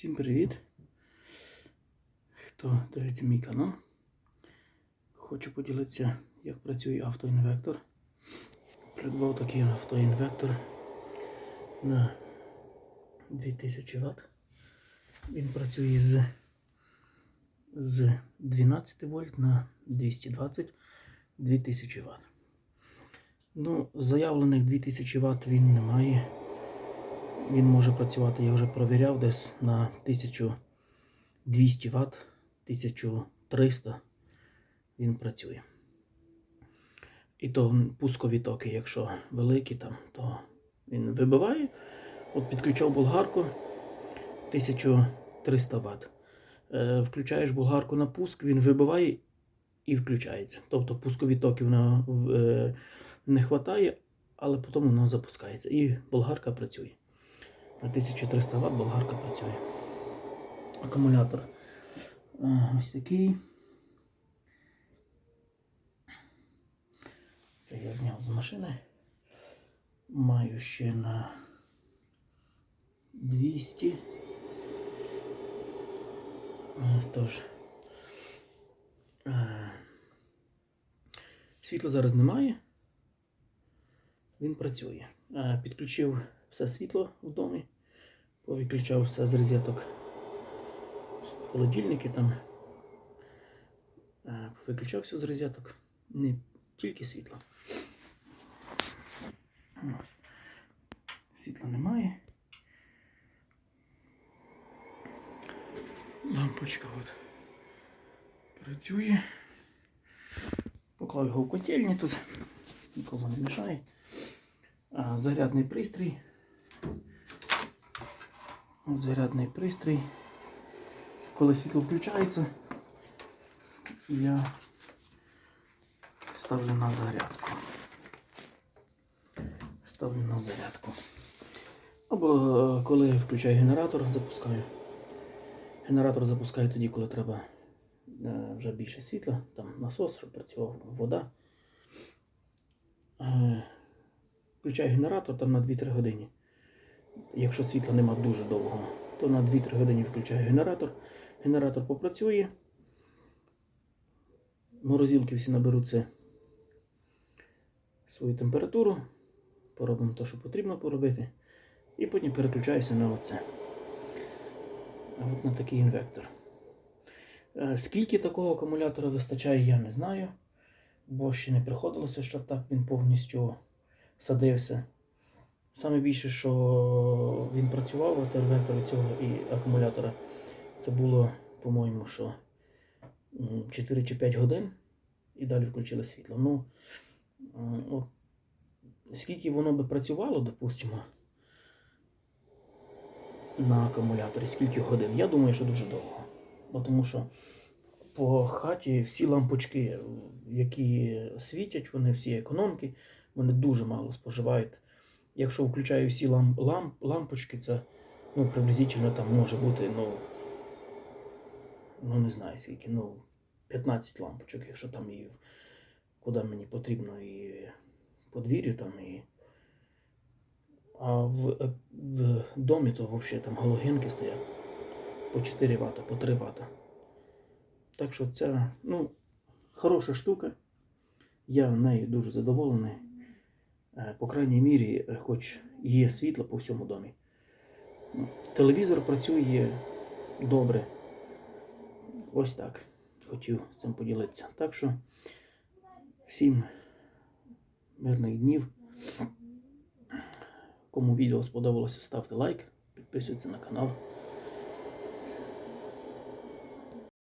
Всім привіт! Хто дивиться мій канал? Хочу поділитися, як працює автоінвектор. Придбав такий автоінвектор на 2000 Вт. Він працює з, з 12 вольт на 220 2000 Вт. Ну, заявлених 2000 Вт він не має. Він може працювати, я вже провіряв, десь на 1200 Вт, 1300 він працює. І то пускові токи, якщо великі, там, то він вибиває. От підключав болгарку 1300 Вт. Е, включаєш болгарку на пуск, він вибиває і включається. Тобто пускові токи е, не вистачає, але потім воно запускається. І болгарка працює. На 1300 Вт болгарка працює. Акумулятор ось такий. Це я зняв з машини. Маю ще на 200. Е, Тож. е, Світла зараз немає. Він працює. Е, Підключив все світло в домі, повиключав все з розеток. Холодильники там. Е, Виключав все з розеток. Не тільки світло. Світла немає. Лампочка от працює. Поклав його в котельні тут, нікому не мішає. Зарядний пристрій. Зарядний пристрій. Коли світло включається, я ставлю на зарядку. Ставлю на зарядку. Або е, коли включаю генератор, запускаю. Генератор запускаю тоді, коли треба е, вже більше світла, там насос, щоб працював вода. Е, Включаю генератор там на 2-3 години. Якщо світла нема дуже довго, то на 2-3 години включаю генератор. Генератор попрацює. Морозилки всі наберуться свою температуру. Поробимо те, що потрібно поробити. І потім переключаюся на оце. От на такий інвектор. Е, Скільки такого акумулятора вистачає, я не знаю. Бо ще не приходилося, щоб так він повністю садився. Саме більше, що він працював от інвертора цього і акумулятора, це було, по-моєму, що 4 чи 5 годин і далі включили світло. Ну, от, скільки воно би працювало, допустимо, на акумуляторі, скільки годин, я думаю, що дуже довго. Бо тому що по хаті всі лампочки, які світять, вони всі економки, вони дуже мало споживають. Якщо включаю всі лам, лам, лампочки, це ну, приблизительно там може бути, ну, ну не знаю скільки, ну, 15 лампочок, якщо там і куди мені потрібно, і подвір'ю там, і. А в, е, в домі то взагалі там галогенки стоять по 4 Вт, по 3 Вт. Так що це, ну, хороша штука. Я нею дуже задоволений. Е, По крайній мірі, е, хоч є світло по всьому домі. Ну, Телевізор працює добре. Ось так. Хотів цим поділитися. Так що всім мирних днів. Кому відео сподобалося, ставте лайк, підписуйтесь на канал.